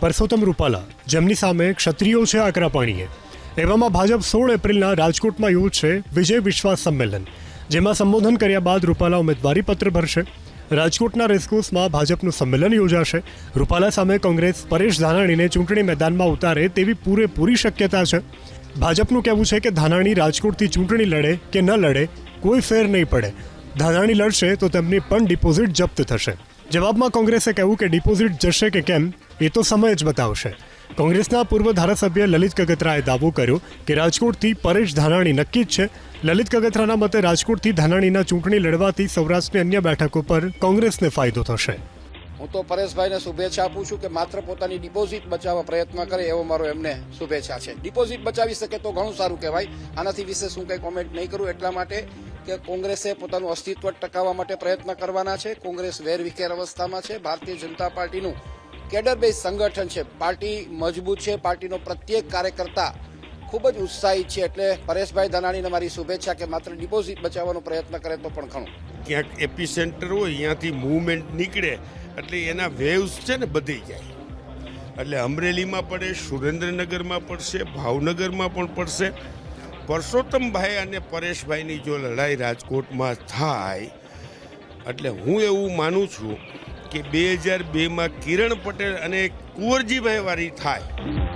પરસોત્તમ રૂપાલા, જેમની સામે ક્ષત્રિયો છે આકરા પાણીએ. એવામાં ભાજપ સોળ એપ્રિલના રાજકોટમાં યોજશે વિજય વિશ્વાસ સંમેલન, જેમાં સંબોધન કર્યા બાદ રૂપાલા ઉમેદવારી પત્ર ભરશે. રાજકોટના રેસકોર્સમાં ભાજપનું સંમેલન યોજાશે. રૂપાલા સામે કોંગ્રેસ પરેશ ધાનાણીને ચૂંટણી મેદાનમાં ઉતારે તેવી પૂરેપૂરી શક્યતા છે. ભાજપનું કહેવું છે કે ધાનાણી રાજકોટથી ચૂંટણી લડે કે ન લડે, કોઈ ફેર નહીં પડે. ધાનાણી લડશે તો તેમની પણ ડિપોઝિટ જપ્ત થશે. જવાબમાં કોંગ્રેસે કહ્યું કે ડિપોઝિટ જશે કે કેમ, એ તો સમય જ બતાવશે. કોંગ્રેસના પૂર્વ ધારાસભ્ય લલિત કગથરાએ દાવો કર્યો કે રાજકોટથી પરેશ ધાનાણી નક્કી જ છે. લલિત કગથરાના મતે રાજકોટથી ધાનાણીના ચૂંટણી લડવાથી સૌરાષ્ટ્રની અન્ય બેઠકો પર કોંગ્રેસને ફાયદો થશે. હું તો પરેશભાઈને શુભેચ્છા આપું છું કે માત્ર પોતાની ડિપોઝિટ બચાવવા પ્રયત્ન કરે એવો મારો એમને શુભેચ્છા છે. ડિપોઝિટ બચાવી શકે તો ઘણું સારું કહેવાય. આનાથી વિશે હું કંઈ કોમેન્ટ નહીં કરું એટલા માટે કે કોંગ્રેસે પોતાનું અસ્તિત્વ ટકાવવા માટે પ્રયત્ન કરવાના છે. કોંગ્રેસ વેરવિખેર અવસ્થામાં છે. ભારતીય જનતા પાર્ટીનું કેડર બેઝ સંગઠન છે. પાર્ટી મજબૂત છે. પાર્ટીનો પ્રત્યેક કાર્યકર્તા ખૂબ જ ઉત્સાહિત છે. એટલે પરેશભાઈ ધનાણીને મારી શુભેચ્છા કે માત્ર ડિપોઝિટ બચાવવાનો પ્રયત્ન કરે તો પણ ઘણું. ક્યાંક એપી સેન્ટર હોય અહીંયાથી મૂવમેન્ટ નીકળે એટલે એના વેવ્સ છે ને બધી જાય. એટલે અમરેલીમાં પડે, સુરેન્દ્રનગરમાં પડશે, ભાવનગરમાં પણ પડશે. પરસોત્તમભાઈ અને પરેશભાઈની જો લડાઈ રાજકોટમાં થાય, એટલે હું એવું માનું છું કે બે હજાર બેમાં કિરણ પટેલ અને કુંવરજીભાઈ વાળી થાય.